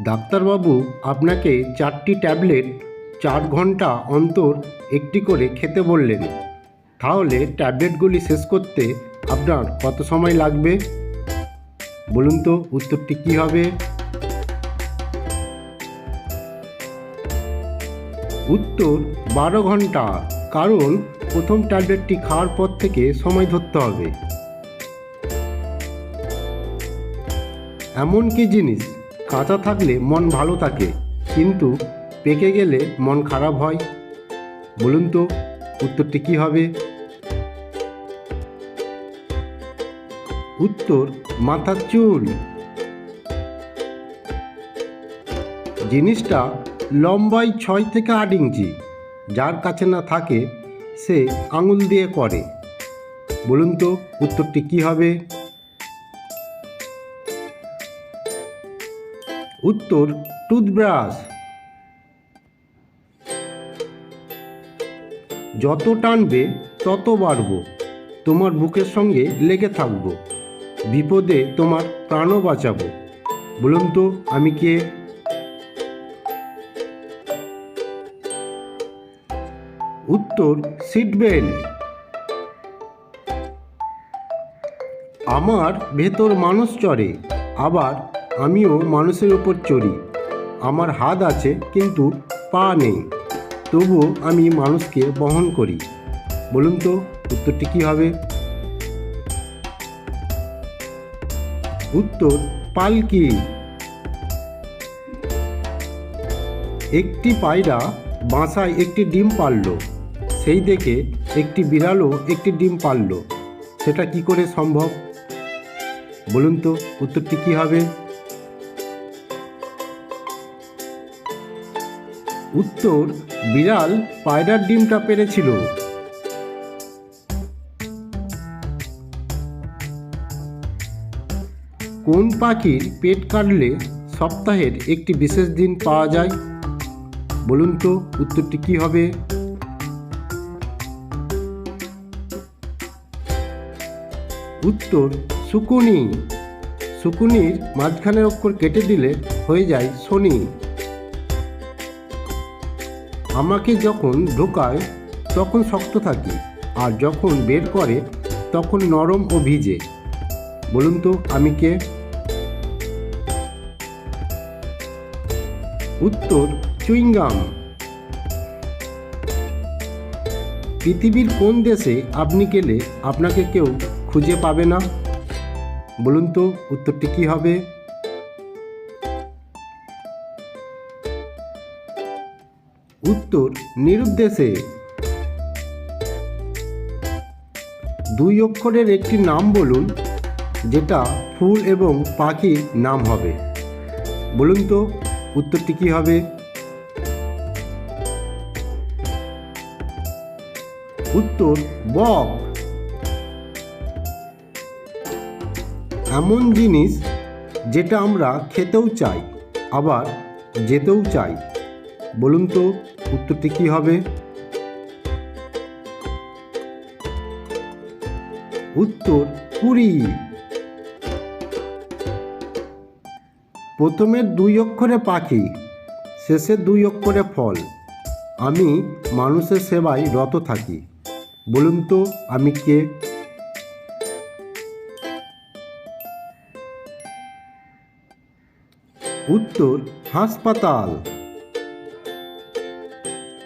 ডাক্তারবাবু আপনাকে চারটি ট্যাবলেট চার ঘণ্টা অন্তর একটি করে খেতে বললেন। তাহলে ট্যাবলেটগুলি শেষ করতে আপনার কত সময় লাগবে? বলুন তো উত্তরটি কী হবে? উত্তর, বারো ঘণ্টা, কারণ প্রথম ট্যাবলেটটি খাওয়ার পর থেকে সময় ধরতে হবে। এমন কি জিনিস কাঁচা থাকলে মন ভালো থাকে, কিন্তু পেকে গেলে মন খারাপ হয়। বলুন তো, উত্তরটি কী হবে? উত্তর, মাথার চুল। জিনিসটা লম্বায় ছয় থেকে আট ইঞ্চি, যার কাছে না থাকে সে আঙুল দিয়ে করে। বলুন তো, উত্তরটি কী হবে? উত্তর, টুথব্রাশ। যত টানবে, তত বাড়বো। তোমার বুকের সঙ্গে লেগে থাকব। বিপদে তোমার প্রাণও বাঁচাবো। বলুন তো, আমি কে? উত্তর, সিট বেল্ট। আমার ভেতর মানুষ চড়ে, আবার আমিও মানুষের ওপর চড়ি। আমার হাত আছে, কিন্তু পা নেই। তবুও আমি মানুষকে বহন করি। বলুন তো, উত্তরটি কী হবে? উত্তর, পালকি। একটি পায়রা বাসায় একটি ডিম পারল সেই দেখে একটি বিড়ালও একটি ডিম পারল সেটা কি করে সম্ভব? বলুন তো, উত্তরটি কী হবে? উত্তর, বিড়াল পায়রার ডিমটা পেরেছিল। কোন পাখির পেট কাটলে সপ্তাহের একটি বিশেষ দিন পাওয়া যায়? বলুন তো, উত্তরটি কী হবে? উত্তর, শুকুনি। শুকুনির মাঝখানের অক্ষর কেটে দিলে হয়ে যায় শনি। আমাকে যখন ঢোকায়, তখন শক্ত থাকি আর যখন বের করে, তখন নরম ও ভিজে। বলুন তো, আমি কে? উত্তর, চুইংগাম। পৃথিবীর কোন দেশে আপনি গেলে আপনাকে কেউ খুঁজে পাবে না? বলুন তো, উত্তরটি কী হবে? উত্তর নিরুদ্দেশে। দুই অক্ষরের একটি নাম বলুন, যেটা ফুল এবং পাখির নাম হবে। বলুন তো, উত্তরটি কী হবে? উত্তর, বক। এমন জিনিস যেটা আমরা খেতেও চাই, আবার যেতেও চাই। বলুন তো উত্তরটি কী হবে? উত্তর, পুরী। প্রথমের দুই অক্ষরে পাখি শেষের দুই অক্ষরে ফল। আমি মানুষের সেবায় রত থাকি। বলুন তো, আমি কে? উত্তর, হাসপাতাল।